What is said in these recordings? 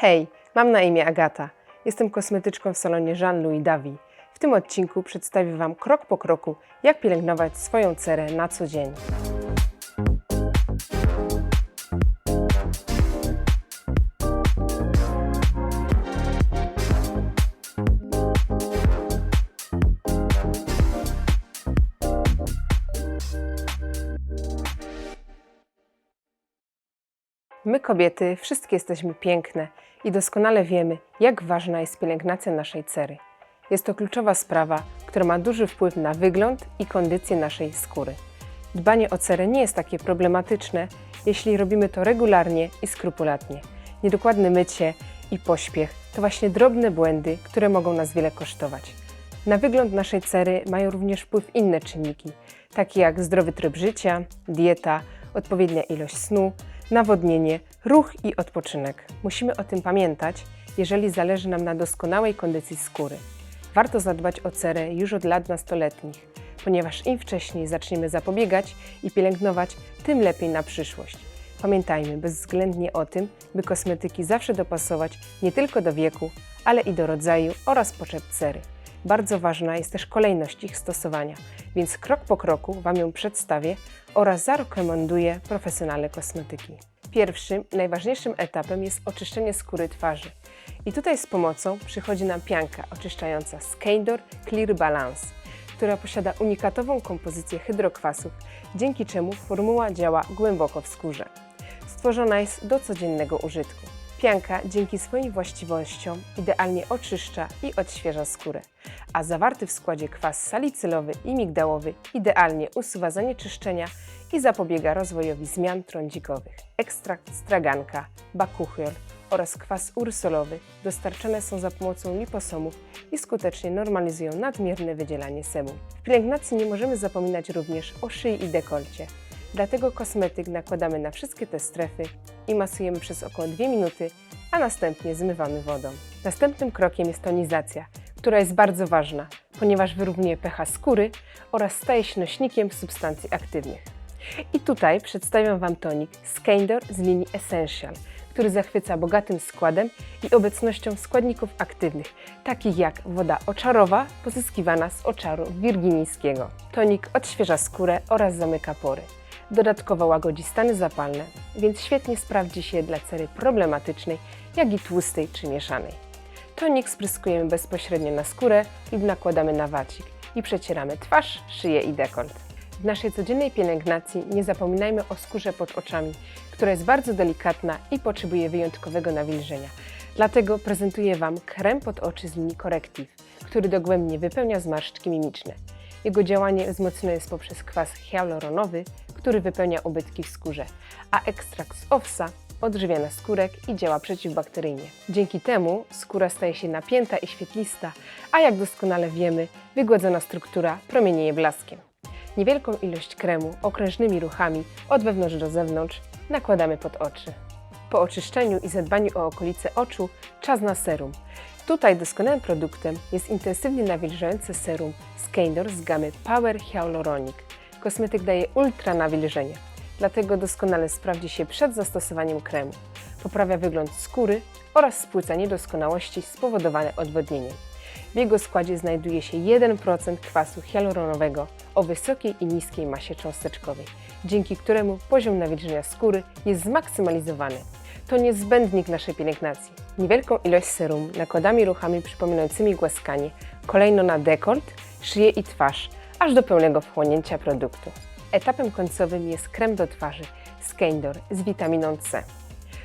Hej, mam na imię Agata. Jestem kosmetyczką w salonie Jean-Louis Davi. W tym odcinku przedstawię Wam krok po kroku, jak pielęgnować swoją cerę na co dzień. My, kobiety, wszystkie jesteśmy piękne i doskonale wiemy, jak ważna jest pielęgnacja naszej cery. Jest to kluczowa sprawa, która ma duży wpływ na wygląd i kondycję naszej skóry. Dbanie o cerę nie jest takie problematyczne, jeśli robimy to regularnie i skrupulatnie. Niedokładne mycie i pośpiech to właśnie drobne błędy, które mogą nas wiele kosztować. Na wygląd naszej cery mają również wpływ inne czynniki, takie jak zdrowy tryb życia, dieta, odpowiednia ilość snu, nawodnienie, ruch i odpoczynek. Musimy o tym pamiętać, jeżeli zależy nam na doskonałej kondycji skóry. Warto zadbać o cerę już od lat nastoletnich, ponieważ im wcześniej zaczniemy zapobiegać i pielęgnować, tym lepiej na przyszłość. Pamiętajmy bezwzględnie o tym, by kosmetyki zawsze dopasować nie tylko do wieku, ale i do rodzaju oraz potrzeb cery. Bardzo ważna jest też kolejność ich stosowania, więc krok po kroku Wam ją przedstawię oraz zarekomenduję profesjonalne kosmetyki. Pierwszym, najważniejszym etapem jest oczyszczenie skóry twarzy. I tutaj z pomocą przychodzi nam pianka oczyszczająca Skandor Clear Balance, która posiada unikatową kompozycję hydrokwasów, dzięki czemu formuła działa głęboko w skórze. Stworzona jest do codziennego użytku. Pianka dzięki swoim właściwościom idealnie oczyszcza i odświeża skórę, a zawarty w składzie kwas salicylowy i migdałowy idealnie usuwa zanieczyszczenia i zapobiega rozwojowi zmian trądzikowych. Ekstrakt straganka, bakuchiol oraz kwas ursolowy dostarczane są za pomocą liposomów i skutecznie normalizują nadmierne wydzielanie sebum. W pielęgnacji nie możemy zapominać również o szyi i dekolcie. Dlatego kosmetyk nakładamy na wszystkie te strefy i masujemy przez około 2 minuty, a następnie zmywamy wodą. Następnym krokiem jest tonizacja, która jest bardzo ważna, ponieważ wyrównuje pH skóry oraz staje się nośnikiem substancji aktywnych. I tutaj przedstawiam Wam tonik Skandor z linii Essential, który zachwyca bogatym składem i obecnością składników aktywnych, takich jak woda oczarowa pozyskiwana z oczaru wirginijskiego. Tonik odświeża skórę oraz zamyka pory. Dodatkowo łagodzi stany zapalne, więc świetnie sprawdzi się dla cery problematycznej, jak i tłustej czy mieszanej. Tonik spryskujemy bezpośrednio na skórę lub nakładamy na wacik i przecieramy twarz, szyję i dekolt. W naszej codziennej pielęgnacji nie zapominajmy o skórze pod oczami, która jest bardzo delikatna i potrzebuje wyjątkowego nawilżenia. Dlatego prezentuję Wam krem pod oczy z linii Corrective, który dogłębnie wypełnia zmarszczki mimiczne. Jego działanie wzmocnione jest poprzez kwas hialuronowy, który wypełnia ubytki w skórze, a ekstrakt z owsa odżywia naskórek i działa przeciwbakteryjnie. Dzięki temu skóra staje się napięta i świetlista, a jak doskonale wiemy, wygładzona struktura promienieje blaskiem. Niewielką ilość kremu okrężnymi ruchami od wewnątrz do zewnątrz nakładamy pod oczy. Po oczyszczeniu i zadbaniu o okolice oczu czas na serum. Tutaj doskonałym produktem jest intensywnie nawilżające serum Skandor z gamy Power Hyaluronic. Kosmetyk daje ultra nawilżenie, dlatego doskonale sprawdzi się przed zastosowaniem kremu. Poprawia wygląd skóry oraz spłyca niedoskonałości spowodowane odwodnieniem. W jego składzie znajduje się 1% kwasu hialuronowego o wysokiej i niskiej masie cząsteczkowej, dzięki któremu poziom nawilżenia skóry jest zmaksymalizowany. To niezbędnik naszej pielęgnacji. Niewielką ilość serum nakładamy ruchami przypominającymi głaskanie, kolejno na dekolt, szyję i twarz, aż do pełnego wchłonięcia produktu. Etapem końcowym jest krem do twarzy Skandor z witaminą C.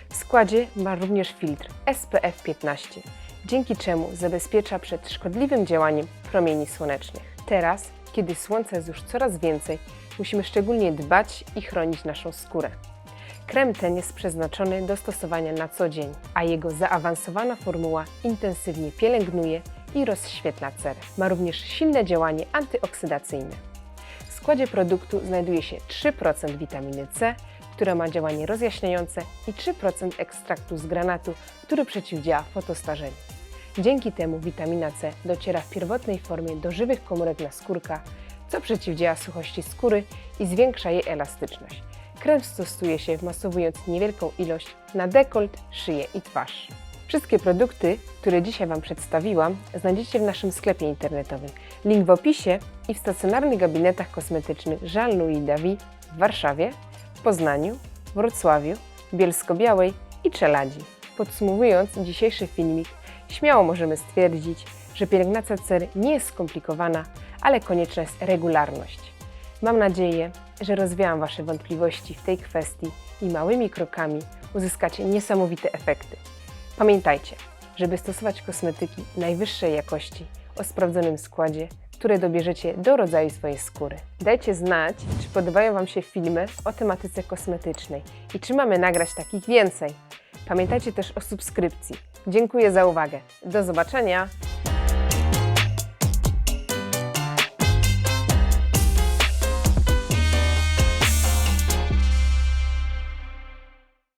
W składzie ma również filtr SPF 15, dzięki czemu zabezpiecza przed szkodliwym działaniem promieni słonecznych. Teraz, kiedy słońca jest już coraz więcej, musimy szczególnie dbać i chronić naszą skórę. Krem ten jest przeznaczony do stosowania na co dzień, a jego zaawansowana formuła intensywnie pielęgnuje i rozświetla cerę. Ma również silne działanie antyoksydacyjne. W składzie produktu znajduje się 3% witaminy C, która ma działanie rozjaśniające i 3% ekstraktu z granatu, który przeciwdziała fotostarzeniu. Dzięki temu witamina C dociera w pierwotnej formie do żywych komórek naskórka, co przeciwdziała suchości skóry i zwiększa jej elastyczność. Krem stosuje się masowując niewielką ilość na dekolt, szyję i twarz. Wszystkie produkty, które dzisiaj Wam przedstawiłam, znajdziecie w naszym sklepie internetowym. Link w opisie i w stacjonarnych gabinetach kosmetycznych Jean Louis David w Warszawie, Poznaniu, Wrocławiu, Bielsko-Białej i Czeladzi. Podsumowując dzisiejszy filmik, śmiało możemy stwierdzić, że pielęgnacja cery nie jest skomplikowana, ale konieczna jest regularność. Mam nadzieję, że rozwiałam Wasze wątpliwości w tej kwestii i małymi krokami uzyskacie niesamowite efekty. Pamiętajcie, żeby stosować kosmetyki najwyższej jakości o sprawdzonym składzie, które dobierzecie do rodzaju swojej skóry. Dajcie znać, czy podobają Wam się filmy o tematyce kosmetycznej i czy mamy nagrać takich więcej. Pamiętajcie też o subskrypcji. Dziękuję za uwagę. Do zobaczenia!